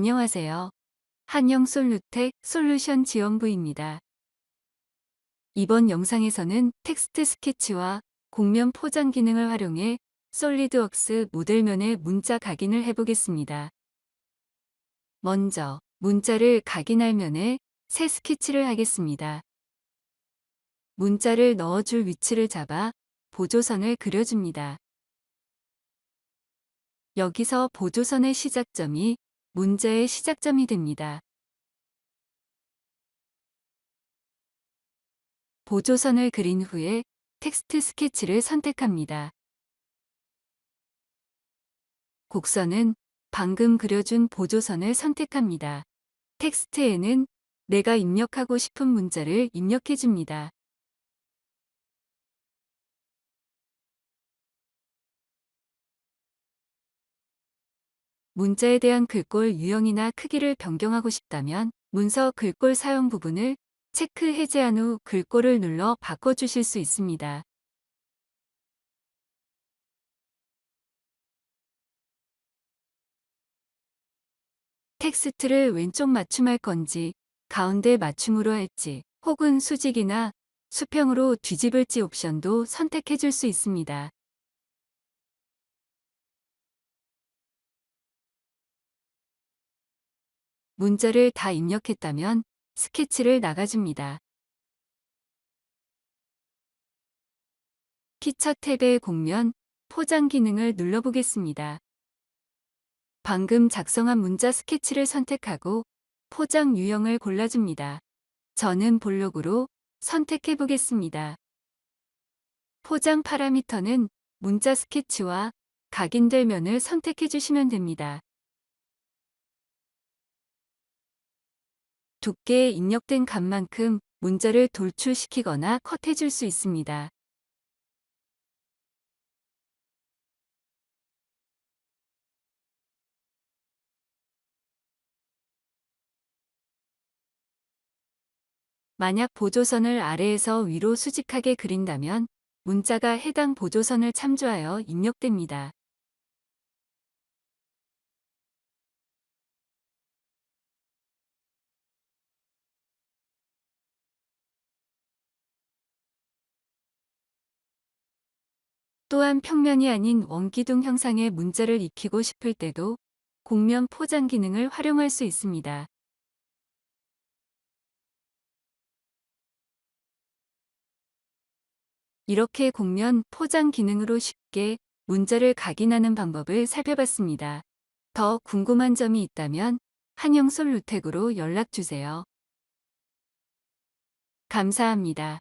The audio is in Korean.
안녕하세요. 한영솔루텍 솔루션 지원부입니다. 이번 영상에서는 텍스트 스케치와 곡면 포장 기능을 활용해 솔리드웍스 모델면의 문자 각인을 해보겠습니다. 먼저 문자를 각인할 면에 새 스케치를 하겠습니다. 문자를 넣어줄 위치를 잡아 보조선을 그려줍니다. 여기서 보조선의 시작점이 문자의 시작점이 됩니다. 보조선을 그린 후에 텍스트 스케치를 선택합니다. 곡선은 방금 그려준 보조선을 선택합니다. 텍스트에는 내가 입력하고 싶은 문자를 입력해줍니다. 문자에 대한 글꼴 유형이나 크기를 변경하고 싶다면 문서 글꼴 사용 부분을 체크 해제한 후 글꼴을 눌러 바꿔주실 수 있습니다. 텍스트를 왼쪽 맞춤할 건지 가운데 맞춤으로 할지 혹은 수직이나 수평으로 뒤집을지 옵션도 선택해 줄 수 있습니다. 문자를 다 입력했다면 스케치를 나가줍니다. 피처 탭의 곡면 포장 기능을 눌러보겠습니다. 방금 작성한 문자 스케치를 선택하고 포장 유형을 골라줍니다. 저는 볼록으로 선택해 보겠습니다. 포장 파라미터는 문자 스케치와 각인될 면을 선택해 주시면 됩니다. 두께에 입력된 값만큼 문자를 돌출시키거나 컷해 줄 수 있습니다. 만약 보조선을 아래에서 위로 수직하게 그린다면 문자가 해당 보조선을 참조하여 입력됩니다. 또한 평면이 아닌 원기둥 형상의 문자를 익히고 싶을 때도 곡면 포장 기능을 활용할 수 있습니다. 이렇게 곡면 포장 기능으로 쉽게 문자를 각인하는 방법을 살펴봤습니다. 더 궁금한 점이 있다면 한영솔 루텍으로 연락주세요. 감사합니다.